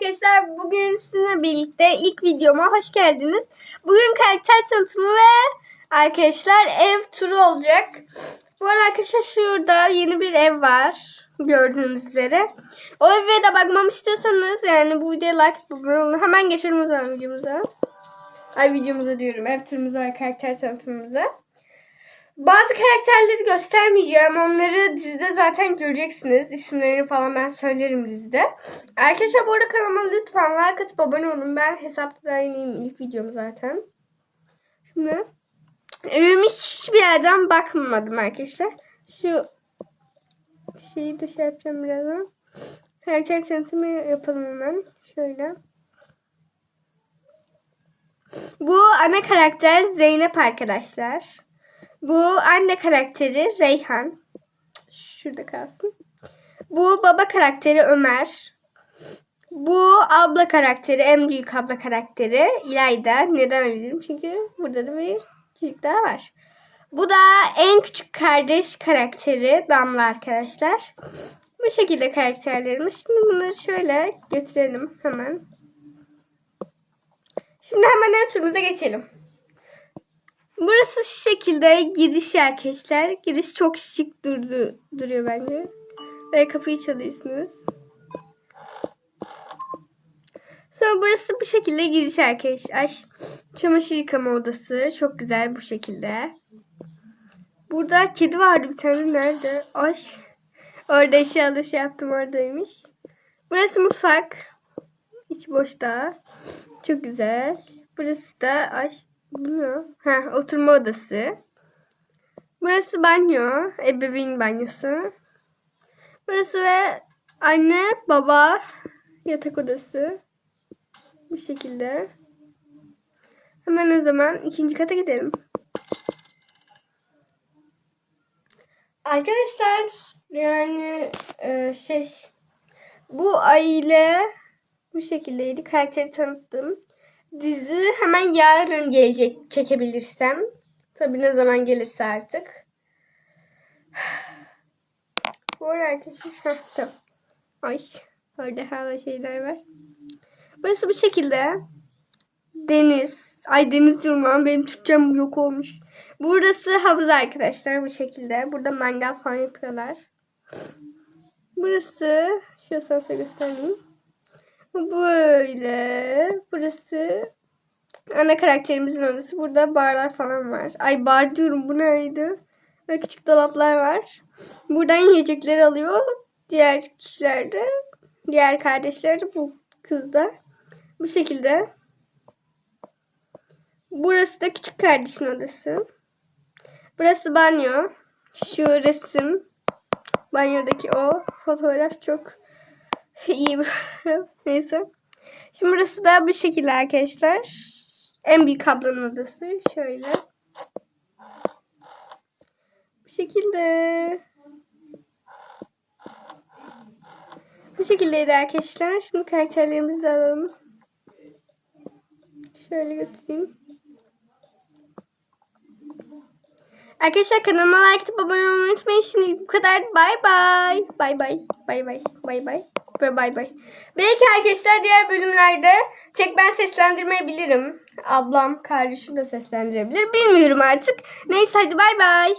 arkadaşlar. Bugün sizinle birlikte ilk videoma hoş geldiniz. Bugün karakter tanıtımı ve arkadaşlar ev turu olacak. Bu arada arkadaşlar şurada yeni bir ev var. Gördüğünüz üzere. O eve de bakmamı istiyorsanız yani bu videoya like bırakın. Hemen geçelim o zaman videomuza. Ay videomuza diyorum. Ev turumuza karakter tanıtımımıza. Bazı karakterleri göstermeyeceğim. Onları dizide zaten göreceksiniz. İsimlerini falan ben söylerim dizide. Arkadaşlar bu arada kanalıma lütfen like atıp abone olun. Ben hesapta da yeniyim ilk videom zaten. Şimdi evime hiçbir yerden bakmadım arkadaşlar. Şu şeyi de şey yapacağım birazdan. Karakter tanıtımı yapalım hemen. Şöyle. Bu ana karakter Zeynep arkadaşlar. Bu anne karakteri Reyhan. Şurada kalsın. Bu baba karakteri Ömer. Bu abla karakteri, en büyük abla karakteri İlayda. Neden öyle? Çünkü burada da bir çocuk daha var. Bu da en küçük kardeş karakteri Damla arkadaşlar. Bu şekilde karakterlerimiz. Şimdi bunları şöyle götürelim hemen. Şimdi hemen ev turumuza geçelim. Burası şu şekilde giriş arkadaşlar. Giriş çok şık durdu, duruyor bence. Ve kapıyı çalıyorsunuz. Sonra burası bu şekilde giriş arkadaşlar. Çamaşır yıkama odası. Çok güzel bu şekilde. Burada kedi vardı bir tane. Nerede? Ay. Orada eşyalı şey yaptım oradaymış. Burası mutfak. İç boşta. Çok güzel. Burası da ay bu ne? Ha, oturma odası. Burası banyo. Ebeveyn banyosu. Burası ve anne, baba yatak odası. Bu şekilde. Hemen o zaman ikinci kata gidelim. Arkadaşlar yani e, şey bu aile bu şekildeydi. Karakteri tanıttım. Dizi hemen yarın gelecek çekebilirsem. Tabi ne zaman gelirse artık. Bu arada arkadaşlar. Ay orada hala şeyler var. Burası bu şekilde. Deniz. Ay deniz diyorum lan benim Türkçem yok olmuş. Burası havuz arkadaşlar bu şekilde. Burada mangal falan yapıyorlar. Burası şöyle sana göstereyim. Böyle. Burası ana karakterimizin odası. Burada barlar falan var. Ay bar diyorum bu neydi? Ve küçük dolaplar var. Buradan yiyecekleri alıyor. Diğer kişiler de diğer kardeşler de bu kız da. Bu şekilde. Burası da küçük kardeşin odası. Burası banyo. Şu resim. Banyodaki o fotoğraf çok iyi Neyse. Şimdi burası da bu şekilde arkadaşlar. En büyük ablanın odası. Şöyle. Bu şekilde. Bu şekildeydi arkadaşlar. Şimdi karakterlerimizi de alalım. Şöyle götüreyim. Arkadaşlar kanalıma like atıp abone olmayı unutmayın. Şimdi bu kadar. Bay bay. Bay bay. Bay bay. Bay bay. Ve bay bay. Belki arkadaşlar diğer bölümlerde tek ben seslendirmeyebilirim. Ablam, kardeşim de seslendirebilir. Bilmiyorum artık. Neyse hadi bay bay.